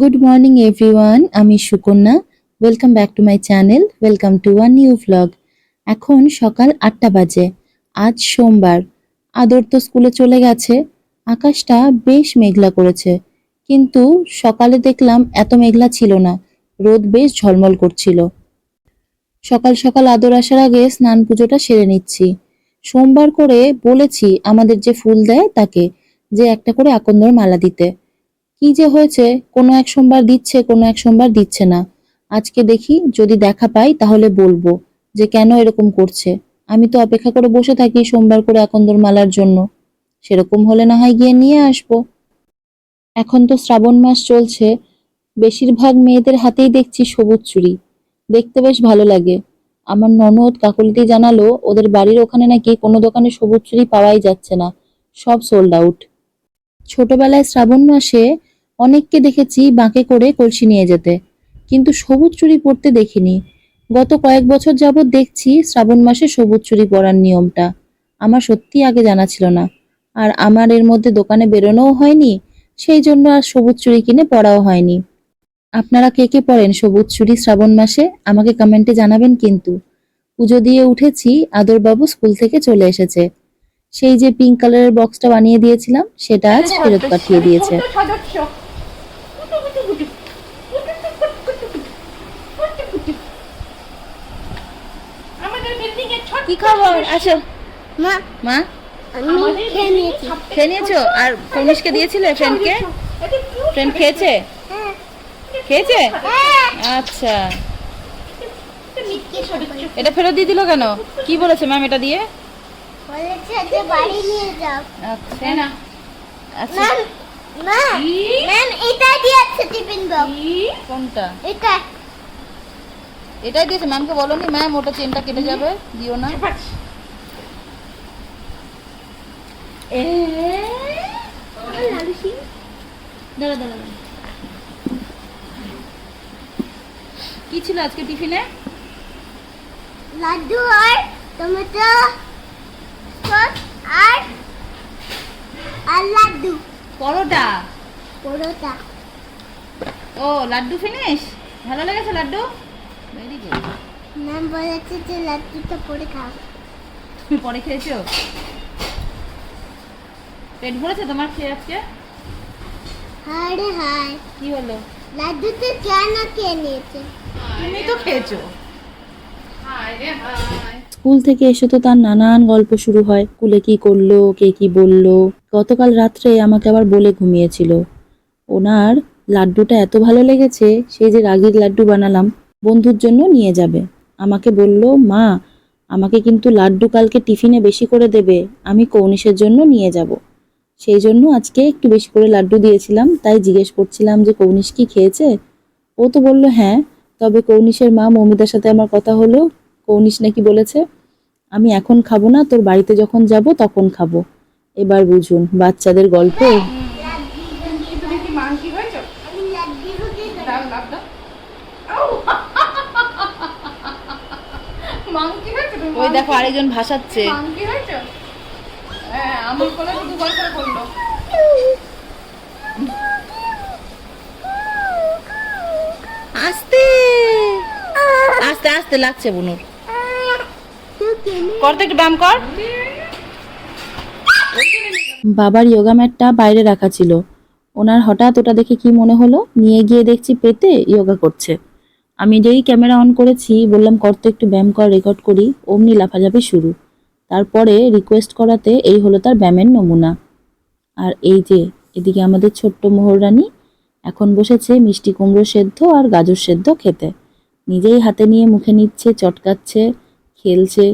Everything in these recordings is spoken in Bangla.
গুড মর্নিং এভরিওয়ান আমি Sukanya. Welcome back to my channel welcome to one new vlog এখন সকাল আটটা বাজে। আজ সোমবার। আদর তো স্কুলে চলে গেছে। আকাশটা বেশ মেঘলা করেছে। কিন্তু সকালে দেখলাম এত মেঘলা ছিল না। রোদ বেশ ঝলমল করছিল। সকাল সকাল আদর আসার আগে স্নান পুজোটা সেরে নিচ্ছি। সোমবার করে বলেছি আমাদের যে ফুল দেয় তাকে, যে একটা করে আকন্দর মালা দিতে। কি যে হয়েছে, কোনো এক সোমবার দিচ্ছে, কোনো এক সোমবার দিচ্ছে না। আজকে দেখি, যদি দেখা পাই, তাহলে বলব যে কেন এরকম করছে। আমি তো অপেক্ষা করে বসে থাকি সোমবার করে আকন্দর মালার জন্য। সেরকম হলে না হয় গিয়ে নিয়ে আসব। এখন তো শ্রাবণ মাস চলছে, বেশিরভাগ মেয়েদের হাতেই দেখছি সবুজ চুড়ি। দেখতে বেশ ভালো লাগে। আমার ননদ কাকুলিতে জানালো, ওদের বাড়ির ওখানে নাকি কোনো দোকানে সবুজ চুড়ি পাওয়াই যাচ্ছে না, সব সোল্ড আউট ছোটবেলায় শ্রাবণ মাসে অনেককে দেখেছি বাঁকে করে কলসি নিয়ে যেতে। কিন্তু সবুজ চুরি পরতে দেখিনি। গত কয়েক বছর যাবৎ দেখছি শ্রাবণ মাসে সবুজ চুরি পরার নিয়মটা। আমার সত্যি আগে জানা ছিল না। আর আমার এর মধ্যে দোকানে বেরোনোও হয়নি সেই জন্য আর সবুজ চুরি কিনে পরাও হয়নি। আপনারা কে কে পরেন সবুজ চুরি শ্রাবণ মাসে? আমাকে কমেন্টে জানাবেন কিন্তু। পুজো দিয়ে উঠেছি আদরবাবু স্কুল থেকে চলে এসেছে। সেই যে পিঙ্ক কালারের বক্সটা বানিয়ে দিয়েছিলাম সেটা আজ ফেরত পাঠিয়ে দিয়েছে। কি খবর? আসো। মা? মা? আমি খেয়ে নিয়েছি। খেয়ে নিয়েছো? আর কনিষ্কে দিয়েছিলে ফ্রেন্ডকে ফ্রেন্ড খেয়েছে? হ্যাঁ। খেয়েছে? হ্যাঁ। আচ্ছা। এটা ফেরত দিয়ে দিল কেন? কি বলেছে ম্যাম এটা দিয়ে? বলেছে যে বাড়ি নিয়ে যাও। আচ্ছা। না আচ্ছা। ম্যাম ম্যাম এটা দিয়েছে টিফিন বক্স। কোনটা? এটা। এটাই দিয়েছে ম্যামকে বলনি ম্যাম ওটা চেনটা কেটে যাবে দিও না। কি ছিল আজকে টিফিনে? লাড্ডু আর টমেটো সস আর আর লাড্ডু। পরোটা? পরোটা। ও লাড্ডু ফিনিশ? ভালো লেগেছে লাড্ডু? ভেরি গুড ম্যাম বলেছে যে লাড্ডুটা পরে খাও। তুমি পরে খেয়েছো? পেট ভরেছে তোমার খেয়ে আজকে? হায় রে হায়। কি হলো? লাড্ডুতে কেন খেয়ে নিয়েছে। তুমি তো খেয়েছো। রে স্কুল থেকে এসে তো তার নানান গল্প শুরু হয়। স্কুলে কি করল কে কি বলল। গতকাল রাত্রে আমাকে আবার বলে ঘুমিয়েছিল। ওনার লাড্ডুটা এত ভালো লেগেছে সেই যে রাগির লাড্ডু বানালাম বন্ধুর জন্য নিয়ে যাবে। আমাকে বলল, মা, আমাকে কিন্তু লাড্ডু কালকে টিফিনে বেশি করে দেবে। আমি কৌনিশের জন্য নিয়ে যাব। সেই জন্য আজকে একটু বেশি করে লাড্ডু দিয়েছিলাম, তাই জিজ্ঞেস করছিলাম যে কৌনিশ কি খেয়েছে? ও তো বলল হ্যাঁ তবে কৌনিশের মা মমিতার সাথে আমার কথা হলো। কৌনিশ নাকি বলেছে, আমি এখন খাব না, তোর বাড়িতে যখন যাব তখন খাব। এবার বুঝুন, বাচ্চাদের গল্প তুমি কি মাংকি হয়েছো আমি লাড্ডু দিয়ে দাও লাভ দাও আউ! মাংকি হয়েছো তুমি ওই দেখো আরেকজন ভাসাচ্ছে। হ্যাঁ আস্তে। আস্তে আস্তে লাগছে বুনুর। কর তো একটু ব্যায়াম কর। বাবার ইয়োগা ম্যাটটা বাইরে রাখা ছিল। ওনার হঠাৎ ওটা দেখে কি মনে হলো? নিয়ে গিয়ে দেখছি পেতে ইয়োগা করছে। আমি যেই ক্যামেরা অন করেছি, বললাম, কর তো একটু ব্যায়াম কর রেকর্ড করি। অমনি লাফাঝাপি শুরু। তারপরে রিকোয়েস্ট করাতে এই হলো তার ব্যায়ামের নমুনা। আর এই যে, এদিকে আমাদের ছোট্ট মোহররানী এখন বসেছে মিষ্টি কুমড়ো সেদ্ধ আর গাজর সেদ্ধ খেতে। নিজেই হাতে নিয়ে মুখে নিচ্ছে, চটকাচ্ছে, খেলছে।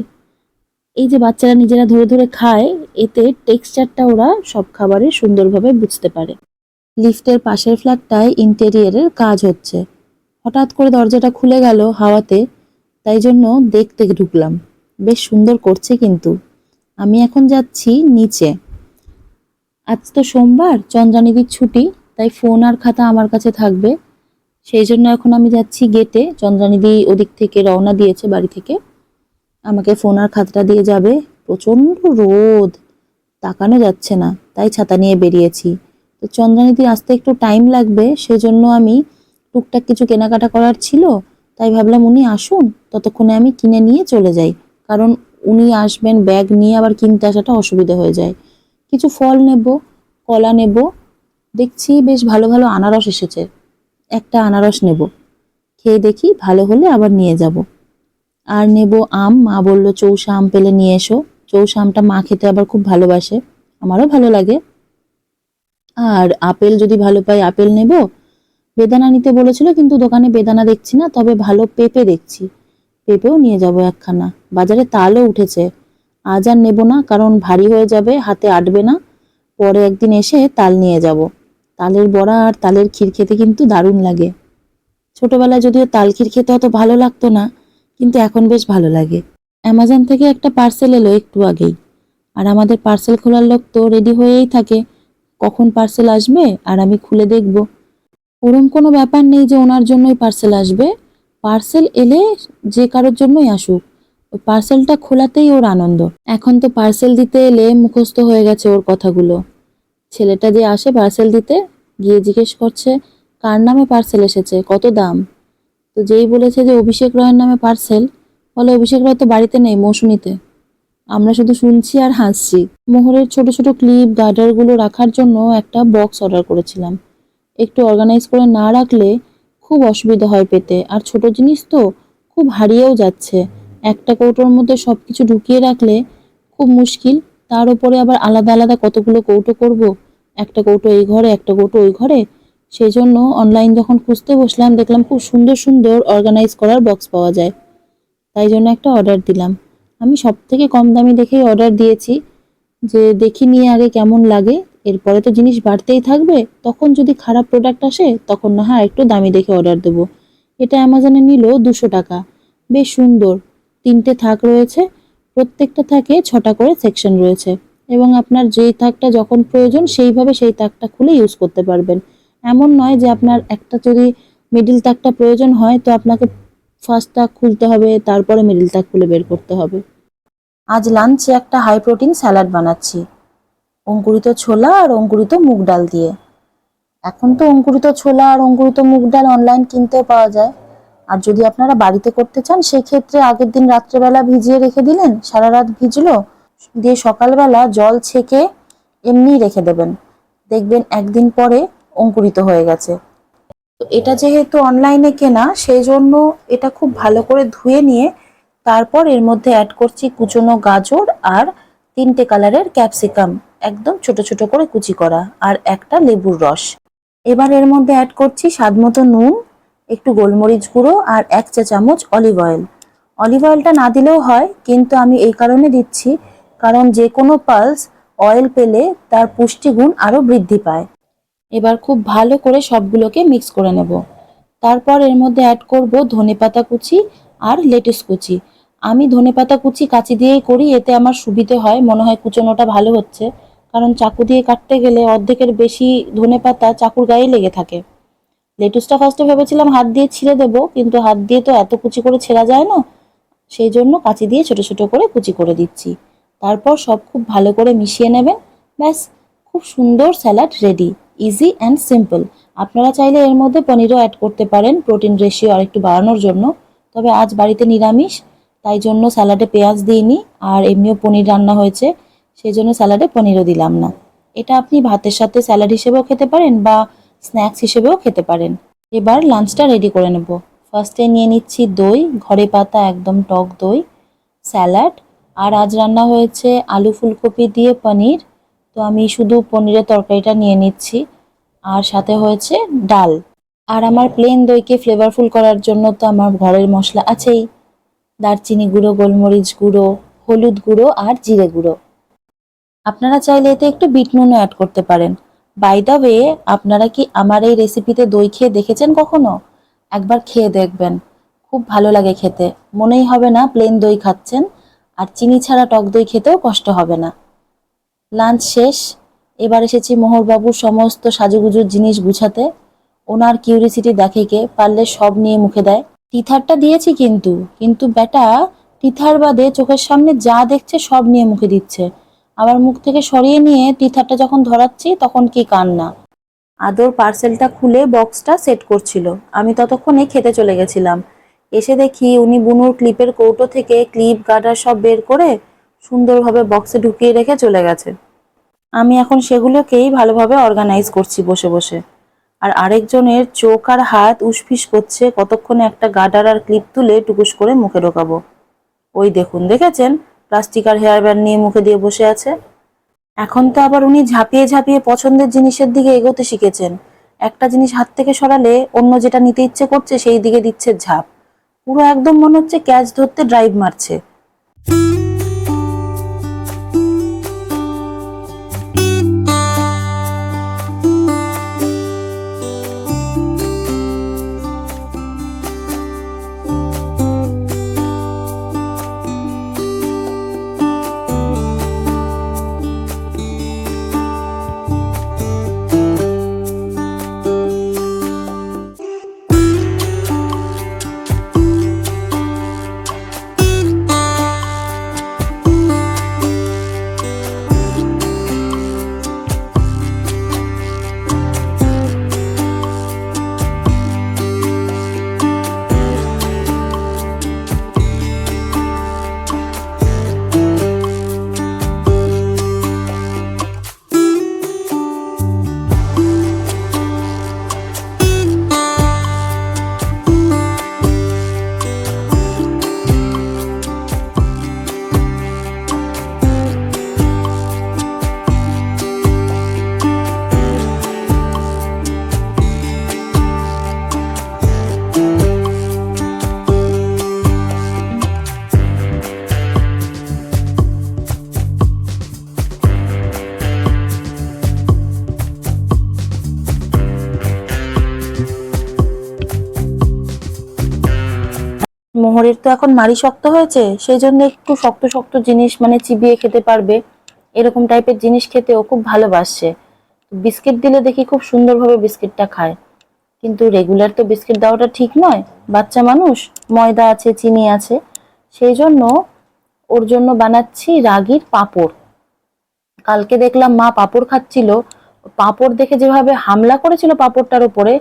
এই যে বাচ্চারা নিজেরা ধরে ধরে খায়, এতে টেক্সচারটা ওরা সব খাবারে সুন্দরভাবে বুঝতে পারে। লিফটের পাশের ফ্ল্যাটটায় ইন্টেরিয়ারের কাজ হচ্ছে। হঠাৎ করে দরজাটা খুলে গেল হাওয়াতে, তাই জন্য দেখতে ঢুকলাম। বেশ সুন্দর করছে কিন্তু। আমি এখন যাচ্ছি নিচে। আজ তো সোমবার চন্দ্রানিদির ছুটি, তাই ফোন আর খাতা আমার কাছে থাকবে। সেই জন্য এখন আমি যাচ্ছি গেটে। চন্দ্রানিদি ওদিক থেকে রওনা দিয়েছে বাড়ি থেকে। আমাকে ফোন আর খাতাটা দিয়ে যাবে। প্রচণ্ড রোদ। তাকানো যাচ্ছে না, তাই ছাতা নিয়ে বেরিয়েছি। তো চন্দ্রানীতি আসতে একটু টাইম লাগবে, সেজন্য আমি টুকটাক কিছু কেনাকাটা করার ছিল, তাই ভাবলাম উনি আসুন, ততক্ষণে আমি কিনে নিয়ে চলে যাই। কারণ উনি আসবেন, ব্যাগ নিয়ে আবার কিনতে আসাটা অসুবিধা হয়ে যায়। কিছু ফল নেব, কলা নেব, দেখছি বেশ ভালো ভালো আনারস এসেছে। একটা আনারস নেব। খেয়ে দেখি ভালো হলে আবার নিয়ে যাব। আর নেব আম, মা বলল, চৌষা আম পেলে নিয়ে এসো। চৌষা আমটা মা খেতে আবার খুব ভালোবাসে। আমারও ভালো লাগে। আর আপেল যদি ভালো পাই, আপেল নেব। বেদানা নিতে বলেছিল, কিন্তু দোকানে বেদানা দেখছি না, তবে ভালো পেঁপে দেখছি। পেঁপেও নিয়ে যাব একখানা। বাজারে তালও উঠেছে। আজ আর নেব না, কারণ ভারী হয়ে যাবে, হাতে আটবে না। পরে একদিন এসে তাল নিয়ে যাব। তালের বড়া আর তালের ক্ষীর খেতে কিন্তু দারুণ লাগে। ছোটবেলায় যদিও তাল ক্ষীর খেতে অত ভালো লাগতো না, কিন্তু এখন বেশ ভালো লাগে। অ্যামাজন থেকে একটা পার্সেল এলো একটু আগেই। আর আমাদের পার্সেল খোলার লোক তো রেডি হয়েই থাকে। কখন পার্সেল আসবে, আর আমি খুলে দেখব। ওরম কোনো ব্যাপার নেই যে ওনার জন্যই পার্সেল আসবে। পার্সেল এলে যে কারোর জন্যই আসুক। ওই পার্সেলটা খোলাতেই ওর আনন্দ। এখন তো পার্সেল দিতে এলে মুখস্থ হয়ে গেছে ওর কথাগুলো। ছেলেটা যে আসে পার্সেল দিতে, গিয়ে জিজ্ঞেস করছে, কার নামে পার্সেল এসেছে? কত দাম? তো যেই বলেছে যে অভিষেক রয়ের নামে পার্সেল বলে, অভিষেক রয় তো বাড়িতে নেই মৌসুমিতে। আমরা শুধু শুনছি আর হাসছি। মোহরের ছোট ছোট ক্লিপ গার্ডারগুলো রাখার জন্য একটা বক্স অর্ডার করেছিলাম। একটু অর্গানাইজ করে না রাখলে খুব অসুবিধা হয় পেতে। আর ছোট জিনিস তো খুব হারিয়েও যাচ্ছে। একটা কৌটোর মধ্যে সব কিছু ঢুকিয়ে রাখলে খুব মুশকিল। তার উপরে আবার আলাদা আলাদা কতগুলো কৌটো করব? একটা কৌটো এই ঘরে, একটা কৌটো ওই ঘরে। সেই জন্য অনলাইন যখন খুঁজতে বসলাম, দেখলাম খুব সুন্দর সুন্দর অর্গানাইজ করার বক্স পাওয়া যায়। তাই জন্য একটা অর্ডার দিলাম। আমি সব থেকে কম দামি দেখেই অর্ডার দিয়েছি। যে দেখি নিয়ে আগে কেমন লাগে এরপরে তো জিনিস বাড়তেই থাকবে, তখন যদি খারাপ প্রোডাক্ট আসে, তখন না হয় একটু দামি দেখে অর্ডার দেবো। এটা অ্যামাজনে নিল দুশো টাকা। বেশ সুন্দর। তিনটে থাক রয়েছে, প্রত্যেকটা থাকে ছটা করে সেকশন রয়েছে। এবং আপনার যেই থাকটা যখন প্রয়োজন, সেইভাবে সেই তাকটা খুলে ইউজ করতে পারবেন। এমন নয় যে আপনার একটা যদি মিডিল তাকটা প্রয়োজন হয়, তো আপনাকে ফার্স্ট তাক খুলতে হবে, তারপরে মিডিল তাক খুলে বের করতে হবে। আজ লাঞ্চে একটা হাই প্রোটিন স্যালাড বানাচ্ছি। অঙ্কুরিত ছোলা আর অঙ্কুরিত মুগ ডাল দিয়ে। এখন তো অঙ্কুরিত ছোলা আর অঙ্কুরিত মুগ ডাল অনলাইন কিনতেও পাওয়া যায়। আর যদি আপনারা বাড়িতে করতে চান, সেক্ষেত্রে আগের দিন রাত্রেবেলা ভিজিয়ে রেখে দিলেন, সারা রাত ভিজলো, দিয়ে সকালবেলা জল ছেঁকে এমনি রেখে দেবেন। দেখবেন একদিন পরে অঙ্কুরিত হয়ে গেছে। এটা যেহেতু অনলাইনে কেনা সেই জন্য এটা খুব ভালো করে ধুয়ে নিয়ে তারপর এর মধ্যে অ্যাড করছি কুচনো গাজর আর তিনটে কালারের ক্যাপসিকাম একদম ছোট ছোট করে কুচি করা আর একটা লেবুর রস। এবার এর মধ্যে অ্যাড করছি স্বাদমতো নুন, একটু গোলমরিচ গুঁড়ো আর এক চা চামচ অলিভ অয়েল অলিভ অয়েলটা না দিলেও হয়, কিন্তু আমি এই কারণে দিচ্ছি কারণ যে কোনো পালস অয়েল পেলে তার পুষ্টিগুণ আরও বৃদ্ধি পায়। এবার খুব ভালো করে সবগুলোকে মিক্স করে নেব। তারপর এর মধ্যে অ্যাড করব ধনেপাতা কুচি আর লেটুস কুচি। আমি ধনেপাতা কুচি কাঁচি দিয়েই করি, এতে আমার সুবিধে হয়, মনে হয় কুচনোটা ভালো হচ্ছে। কারণ চাকু দিয়ে কাটতে গেলে অর্ধেকের বেশি ধনেপাতা চাকুর গায়ে লেগে থাকে। লেটুসটা ফার্স্টে ভেবেছিলাম হাত দিয়ে ছিঁড়ে দেবো, কিন্তু হাত দিয়ে তো এত কুচি করে ছেঁড়া যায় না, সেই জন্য কাঁচি দিয়ে ছোট ছোট করে কুচি করে দিচ্ছি। তারপর সব খুব ভালো করে মিশিয়ে নেবেন। ব্যাস, খুব সুন্দর salad ready easy and simple আপনারা চাইলে এর মধ্যে পনিরও অ্যাড করতে পারেন প্রোটিন রেশিও আর একটু বাড়ানোর জন্য। তবে আজ বাড়িতে নিরামিষ, তাই জন্য স্যালাডে পেঁয়াজ দিইনি, আর এমনিও পনির রান্না হয়েছে। সেই জন্য স্যালাডে পনিরও দিলাম না। এটা আপনি ভাতের সাথে স্যালাড হিসেবেও খেতে পারেন বা স্ন্যাক্স হিসেবেও খেতে পারেন। এবার লাঞ্চটা রেডি করে নেব। ফার্স্টে নিয়ে নিচ্ছি দই, ঘরে পাতা একদম টক দই, স্যালাড, আর আজ রান্না হয়েছে আলু ফুলকপি দিয়ে পনির। তো আমি শুধু পনিরের তরকারিটা নিয়ে নিচ্ছি, আর সাথে হয়েছে ডাল। আর আমার প্লেন দইকে ফ্লেভারফুল করার জন্য তো আমার ঘরের মশলা আছেই। দারচিনি গুঁড়ো, গোলমরিচ গুঁড়ো, হলুদ গুঁড়ো, আর জিরে গুঁড়ো। আপনারা চাইলে এতে একটু বিট নুনও অ্যাড করতে পারেন। বাই দ্য ওয়ে আপনারা কি আমার এই রেসিপিতে দই খেয়ে দেখেছেন কখনো? একবার খেয়ে দেখবেন। খুব ভালো লাগে খেতে। মনেই হবে না প্লেন দই খাচ্ছেন, আর চিনি ছাড়া টক দই খেতেও কষ্ট হবে না। লাঞ্চ শেষ। এবার এসেছি মোহরবাবুর সমস্ত সাজুগুজুর জিনিস গুছাতে। ওনার কিউরিসিটি দেখে কে পারলে সব নিয়ে মুখে দেয়। টিথারটা দিয়েছি কিন্তু কিন্তু বেটা টিথার বাদে চোখের সামনে যা দেখছে সব নিয়ে মুখে দিচ্ছে। আবার মুখ থেকে সরিয়ে নিয়ে টিথারটা যখন ধরাচ্ছি, তখন কি কান্না। আদর পার্সেলটা খুলে বক্সটা সেট করছিল। আমি ততক্ষণে খেতে চলে গেছিলাম। এসে দেখি উনি বুনুর ক্লিপের কৌটো থেকে ক্লিপ গার্ডার সব বের করে সুন্দরভাবে বক্সে ঢুকিয়ে রেখে চলে গেছে। আমি এখন সেগুলোকেই ভালোভাবে অর্গানাইজ করছি বসে বসে। আর আরেকজনের চোখ আর হাত উসফিস করছে, কতক্ষণে একটা গার্ডার আর ক্লিপ তুলে টুকুস করে মুখে ঢোকাবো। ওই দেখুন, দেখেছেন? প্লাস্টিক আর হেয়ার ব্যান্ড নিয়ে মুখে দিয়ে বসে আছে। এখন তো আবার উনি ঝাঁপিয়ে ঝাঁপিয়ে পছন্দের জিনিসের দিকে এগোতে শিখেছেন। একটা জিনিস হাত থেকে সরালে অন্য যেটা নিতে ইচ্ছে করছে সেই দিকে দিচ্ছে ঝাঁপ। পুরো একদম মনে হচ্ছে ক্যাচ ধরতে ড্রাইভ মারছে। মোহরের তো এখন মারি শক্ত হয়েছে সেই জন্য একটু শক্ত শক্ত জিনিস মানে চিবিয়ে খেতে পারবে। এরকম টাইপের জিনিস খেতে ও খুব ভালোবাসছে বিস্কিট দিলে দেখি খুব সুন্দরভাবে বিস্কিটটা খায়। কিন্তু রেগুলার তো বিস্কিট দেওয়াটা ঠিক নয়। বাচ্চা মানুষ, ময়দা আছে, চিনি আছে সেই জন্য ওর জন্য বানাচ্ছি রাগির পাঁপড়। কালকে দেখলাম মা পাঁপড় খাচ্ছিল। পাঁপড় দেখে যেভাবে হামলা করেছিল পাঁপড়টার উপরে,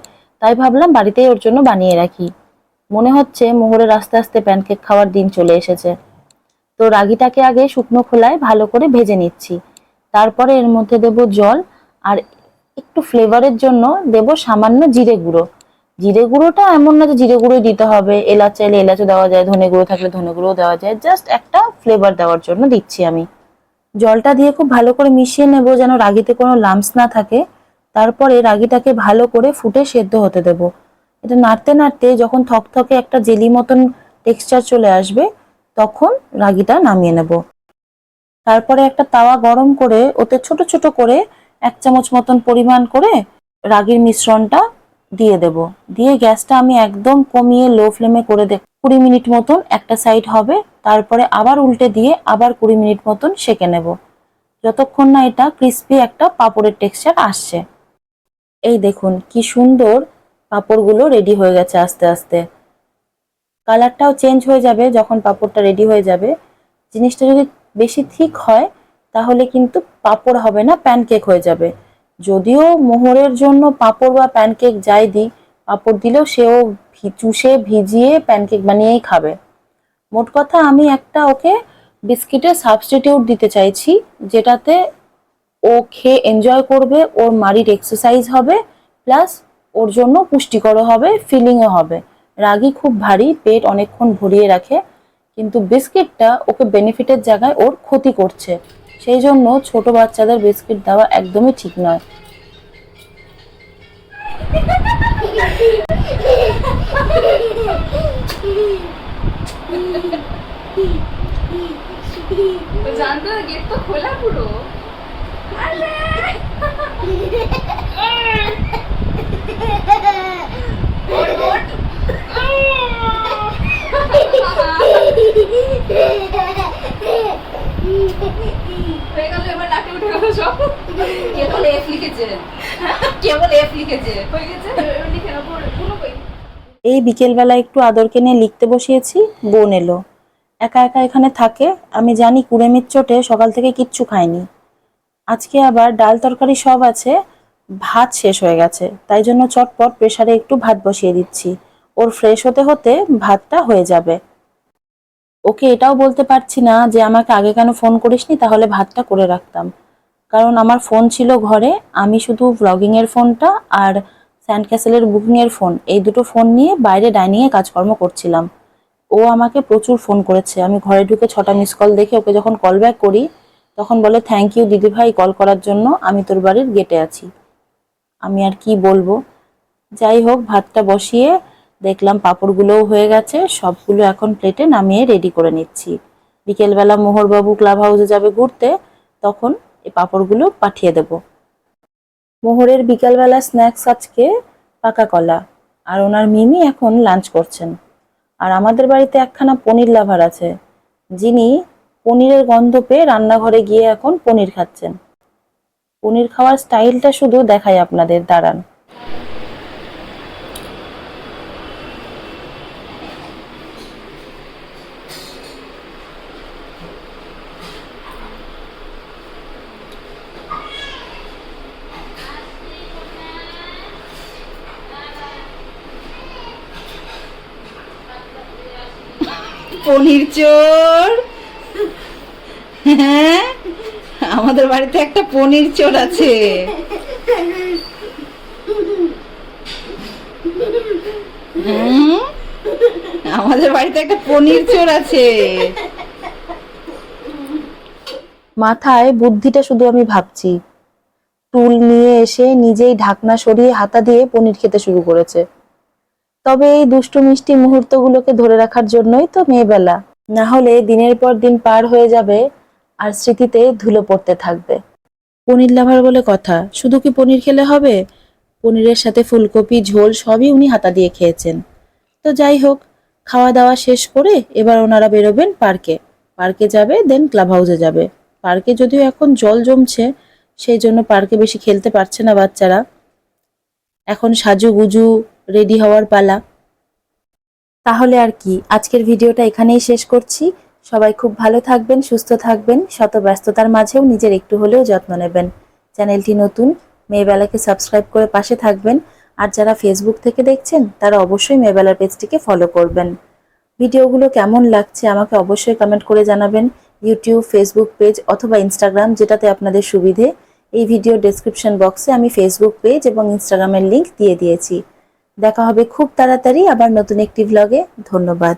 তাই ভাবলাম বাড়িতেই ওর জন্য বানিয়ে রাখি। মনে হচ্ছে মোহরের আস্তে আস্তে প্যানকেক খাওয়ার দিন চলে এসেছে। তো রাগিটাকে আগে শুকনো খোলায় ভালো করে ভেজে নিচ্ছি। তারপরে এর মধ্যে দেব জল আর একটু ফ্লেভারের জন্য দেব সামান্য জিরে গুঁড়ো। জিরে গুঁড়োটা এমন না যে জিরে গুঁড়োই দিতে হবে। এলাচ চাইলে এলাচও দেওয়া যায়, ধনে গুঁড়ো থাকলে ধনে গুঁড়ো দেওয়া যায়। জাস্ট একটা ফ্লেভার দেওয়ার জন্য দিচ্ছি আমি। জলটা দিয়ে খুব ভালো করে মিশিয়ে নেব যেন রাগিতে কোনো লাম্পস না থাকে। তারপরে রাগিটাকে ভালো করে ফুটে সেদ্ধ হতে দেব। এটা নাড়তে নাড়তে যখন থকথকে একটা জেলি মতন টেক্সচার চলে আসবে, তখন রাগিটা নামিয়ে নেব। তারপরে একটা তাওয়া গরম করে ওতে ছোট ছোট করে এক চামচ মতন পরিমাণ করে রাগির মিশ্রণটা দিয়ে দেব। দিয়ে গ্যাসটা আমি একদম কমিয়ে লো ফ্লেমে করে দেব। কুড়ি মিনিট মতন একটা সাইড হবে, তারপরে আবার উল্টে দিয়ে আবার কুড়ি মিনিট মতন সেকে নেব। যতক্ষণ না এটা ক্রিস্পি একটা পাপড়ের টেক্সচার আসছে। এই দেখুন, কি সুন্দর পাপড়গুলো রেডি হয়ে গেছে আস্তে আস্তে। কালারটাও চেঞ্জ হয়ে যাবে যখন পাপড়টা রেডি হয়ে যাবে। জিনিসটা যদি বেশি ঠিক হয়, তাহলে কিন্তু পাপড় হবে না প্যানকেক হয়ে যাবে। যদিও মোহরের জন্য পাপড় বা প্যানকেক যাই দিই পাপড় দিলেও সেও চুষে, ভিজিয়ে প্যানকেক বানিয়েই খাবে। মোট কথা আমি একটা ওকে বিস্কিটের সাবস্টিটিউট দিতে চাইছি, যেটাতে ও খেয়ে এনজয় করবে, ওর মারির এক্সারসাইজ হবে প্লাস ওর জন্য পুষ্টিকরও হবে ফিলিংও হবে। রাগি খুব ভারী পেট অনেকক্ষণ ভরিয়ে রাখে কিন্তু বিস্কিটটা ওকে বেনিফিটের জায়গায় ওর ক্ষতি করছে। সেই জন্য ছোট বাচ্চাদের বিস্কিট দেওয়া একদমই ঠিক নয়। জানতো গেট তো খোলা পুরো। এই বিকেলবেলা একটু আদরকে নিয়ে লিখতে বসিয়েছি, বোন এলো। একা একা এখানে থাকে, আমি জানি কুড়েমির চোটে সকাল থেকে কিচ্ছু খাইনি। আজকে আবার ডাল তরকারি সব আছে ভাত শেষ হয়ে গেছে। তাই জন্য চটপট প্রেসারে একটু ভাত বসিয়ে দিচ্ছি। ওর ফ্রেশ হতে হতে ভাতটা হয়ে যাবে। ওকে এটাও বলতে পারছি না যে আমাকে আগে কেন ফোন করিসনি, তাহলে ভাতটা করে রাখতাম। কারণ আমার ফোন ছিল ঘরে, আমি শুধু ব্লগিং এর ফোনটা আর স্যান্ড ক্যাসেলের বুকিং এর ফোন এই দুটো ফোন নিয়ে বাইরে ডাইনিংয়ে কাজকর্ম করছিলাম। ও আমাকে প্রচুর ফোন করেছে। আমি ঘরে ঢুকে ছটা মিস কল দেখে ওকে যখন কল ব্যাক করি, তখন বলে থ্যাংক ইউ দিদিভাই কল করার জন্য, আমি তোর বাড়ির গেটে আছি। আমি আর কি বলব? যাই হোক, ভাতটা বসিয়ে দেখলাম পাঁপড়গুলোও হয়ে গেছে, সবগুলো এখন প্লেটে নামিয়ে রেডি করে নিচ্ছি। বিকেলবেলা মোহরবাবু ক্লাব হাউসে যাবে ঘুরতে, তখন এই পাঁপড়গুলো পাঠিয়ে দেব। মোহরের বিকালবেলা স্ন্যাক্স আজকে পাকা কলা, আর ওনার মিমি এখন লাঞ্চ করছেন। আর আমাদের বাড়িতে একখানা পনির লাভার আছে, যিনি পনিরের গন্ধ পেয়ে রান্নাঘরে গিয়ে এখন পনির খাচ্ছেন। পনির খাওয়ার স্টাইলটা শুধু দেখাই আপনাদের দাঁড়ান। পনির চোর। হ্যাঁ? আমাদের বাড়িতে একটা পনির চোর আছে। আমাদের বাড়িতে একটা পনির চোর আছে। মাথায় বুদ্ধিটা শুধু আমি ভাবছি। টুল নিয়ে এসে নিজেই ঢাকনা সরিয়ে হাতা দিয়ে পনির খেতে শুরু করেছে। তবে এই দুষ্টু মিষ্টি মুহূর্তগুলোকে ধরে রাখার জন্যই তো মেয়েবেলা। না হলে দিনের পর দিন পার হয়ে যাবে আর স্মৃতিতে ধুলো পড়তে থাকবে। পনির লাভার বলে কথা, শুধু কি পনির খেলে হবে? পনিরের সাথে ফুলকপি, ঝোল সবই উনি হাতা দিয়ে খেয়েছেন। তো যাই হোক খাওয়া দাওয়া শেষ করে এবার ওনারা বেরোবেন পার্কে। পার্কে যাবে, দেন ক্লাব হাউসে যাবে। পার্কে যদিও এখন জল জমছে, সেই জন্য পার্কে বেশি খেলতে পারছে না বাচ্চারা। এখন সাজু গুজু রেডি হওয়ার পালা। তাহলে আর কি, আজকের ভিডিওটা এখানেই শেষ করছি। সবাই খুব ভালো থাকবেন, সুস্থ থাকবেন, শত ব্যস্ততার মাঝেও নিজের একটু হলেও যত্ন নেবেন। চ্যানেলটি নতুন, মেয়েবেলাকে সাবস্ক্রাইব করে পাশে থাকবেন। আর যারা ফেসবুক থেকে দেখছেন, তারা অবশ্যই মেয়েবেলার পেজটিকে ফলো করবেন। ভিডিওগুলো কেমন লাগছে আমাকে অবশ্যই কমেন্ট করে জানাবেন। ইউটিউব ফেসবুক পেজ অথবা ইনস্টাগ্রাম যেটাতে আপনাদের সুবিধে, এই ভিডিও ডেসক্রিপশন বক্সে আমি ফেসবুক পেজ এবং ইনস্টাগ্রামের লিংক দিয়ে দিয়েছি। দেখা হবে খুব তাড়াতাড়ি আবার নতুন একটি ভ্লগে ধন্যবাদ।